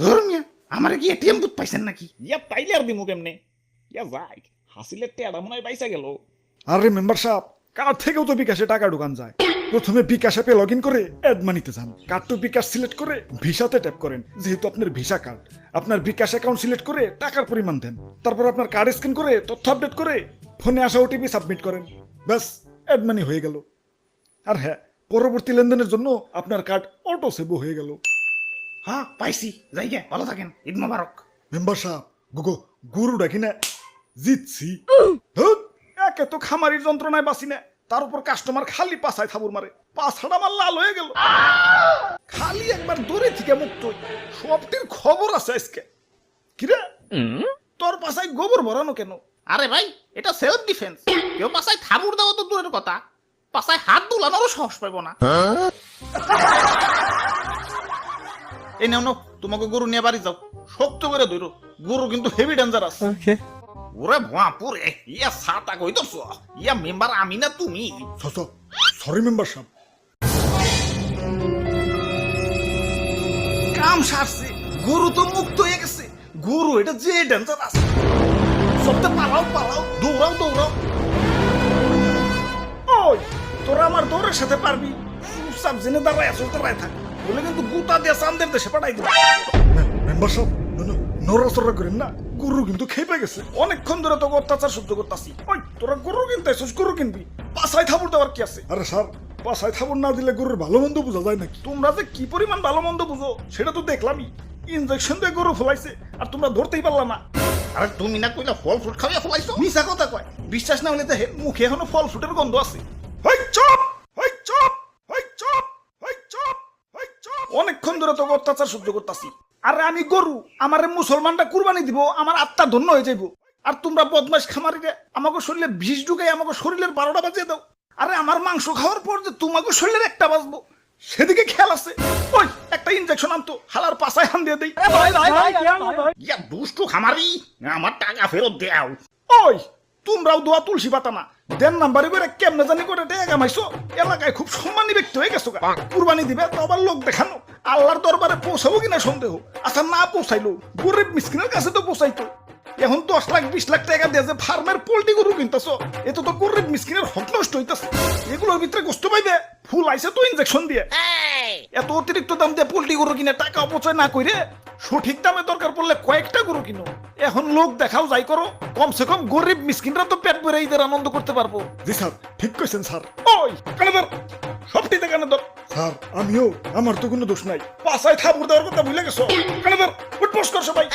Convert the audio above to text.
ধর মিয়া আমার কি এটিএম বুথ পাইছেন নাকি? ইয়া তাইলে আর দিমু কেমনে? ইয়া যাই হাসিলের মনে হয় পাইসা গেল। আরে মেম্বার সাহেব কার্ড থেকেও তো বিকাশে টাকা ঢুকান যায়। প্রথমে বিকাশ অ্যাপে লগ ইন করে অ্যাড মানিতে যান। কার্ড টু বিকাশ সিলেক্ট করে ভিসাতে ট্যাপ করেন যেহেতু আপনার ভিসা কার্ড আপনার বিকাশ অ্যাকাউন্ট সিলেক্ট করে টাকার পরিমাণ দেন। তারপর আপনার কার্ড স্ক্যান করে তথ্য আপডেট করে ফোনে আসা ওটিপি সাবমিট করেন ব্যাস অ্যাড মানি হয়ে গেল। আর হ্যাঁ পরবর্তী লেনদেনের জন্য আপনার কার্ড অটো সেভও হয়ে গেল। হ্যাঁ পাইছি। যাই গে ভালো থাকেন। ঈদ মোবারক। মেম্বার সাহেব গুগো গুরু ডাকি না জিতছি। একে তো খামারির যন্ত্রণায় বাসি না। তার উপর কাস্টমার খালি পাছায় থাবুর মারে। পাছাটা আমার লাল হয়ে গেল। খালি একবার দূরে থেকে মুক্ত। সবটির খবর আছে আজকে। কিরে তোর পাছায় গোবর ভরানো কেন? আরে ভাই এটা সেলফ ডিফেন্স কেউ পাশায় থাবুর দেওয়া তো দূরের কথা। পাশায় হাত দুলানোরও সাহস পাইব না। এই নেও নাও, তোমাকে গরু নিয়ে বাড়ি যাও। শক্ত করে ধরো। গরু কিন্তু হেভি ডেঞ্জারাস ওরে বাপুরে ইয়া সাতা কই দছ ইয়া মেম্বার আমি না তুমি? সরি মেম্বার সাহেব। কাম সারছে গরু তো মুক্ত হয়ে গেছে। গরু এটা যে ডেঞ্জারাস সবটা পালাও পালাও দৌড়াও দৌড়াও। ওই তোরা আমার দৌড়ের সাথে পারবি। চুপচাপ জেনে দাঁড়ায় আসল দাঁড়ায় থাক। বলে কিন্তু গুতা দিয়ে চান্দের দেশে পাঠাই দিবি মেম্বার সাহেব নড়াচড়া করেন না গরু কিন্তু খেপে গেছে। অনেকক্ষণ ধরে তোকে অত্যাচার সহ্য করতাছি। ওই তোরা গরু কিনতে আসছিস গরু কিনবি। থাবুর দেওয়ার কি আছে? আরে স্যার থাবুর না দিলে গরুর ভালো মন্দ বোঝা যায় নাকি? তোমরা যে কি পরিমাণ ভালো মন্দ বুঝো সেটা তো দেখলামই। ইনজেকশন দিয়ে গরু ফলাইছে আর তোমরা ধরতেই পারলা না। আরে তুমি না কইলা ফল ফ্রুট খাওয়া ফলাইছো? মিছা কথা কয়। বিশ্বাস না হলে তো হে- মুখে এখনও ফল ফ্রুটের গন্ধ আছে। হই অনেকক্ষণ ধরে তোকে অত্যাচার সহ্য করতাছি। আরে আমি গরু আমারে মুসলমানটা কুরবানি দিব আমার আত্মা ধন্য হয়ে যাইব। আর তোমরা বদমাস খামারিরে আমাকে শরীরে বিষ ঢুকাই আমাকে শরীরের বারোটা বাজিয়ে দাও। আরে আমার মাংস খাওয়ার পর যে তোমাকে শরীরের একটা বাজবো সেদিকে খেয়াল আছে। ওই একটা ইনজেকশন আনতো হালার পাশায় হান দিয়ে দেই। ইয়া দুষ্টু খামারি আমার টাকা ফেরত দেও। ওই তোমরাও দোয়া তুলসী পাতা না। দেন নাম্বারে করে কেমনে জানি করে টেকা কামাইছো এলাকায় খুব সম্মানী ব্যক্তি হয়ে গেছো গা। কুরবানি দিবে তো আবার লোক দেখানো। আল্লাহর দরবারে পৌঁছাবো কিনা সন্দেহ। আচ্ছা না পৌঁছাইলো। গরিব মিসকিনের কাছে তো পৌঁছাইতো। এখন দশ লাখ বিশ লাখ টাকা দিয়ে যে ফার্মের পোল্ট্রি গরু কিনতেছ এত তো গরিব মিসকিনের হক নষ্ট হইতেছে। এগুলোর ভিতরে গোস্ত পাইবে? ফুল আইছে তো ইনজেকশন দিয়ে। এত অতিরিক্ত দাম দিয়ে পোল্ট্রি গরু কিনে টাকা অপচয় না কইরে সঠিক দামে দরকার পড়লে কয়েকটা গরু কিনো। এখন লোক দেখাও যাই করো কমসে কম গরিব মিসকিনরা তো পেট ভরে ঈদের আনন্দ করতে পারব। জি স্যার ঠিক কইছেন স্যার। ওই কেন ধর থেকে কানে ধর। স্যার আমিও আমার তো কোনো দোষ নাই। পাশায় থাপুর দেওয়ার কথা ভুলে গেছো। কানে ধর পোস্ট কর সবাই।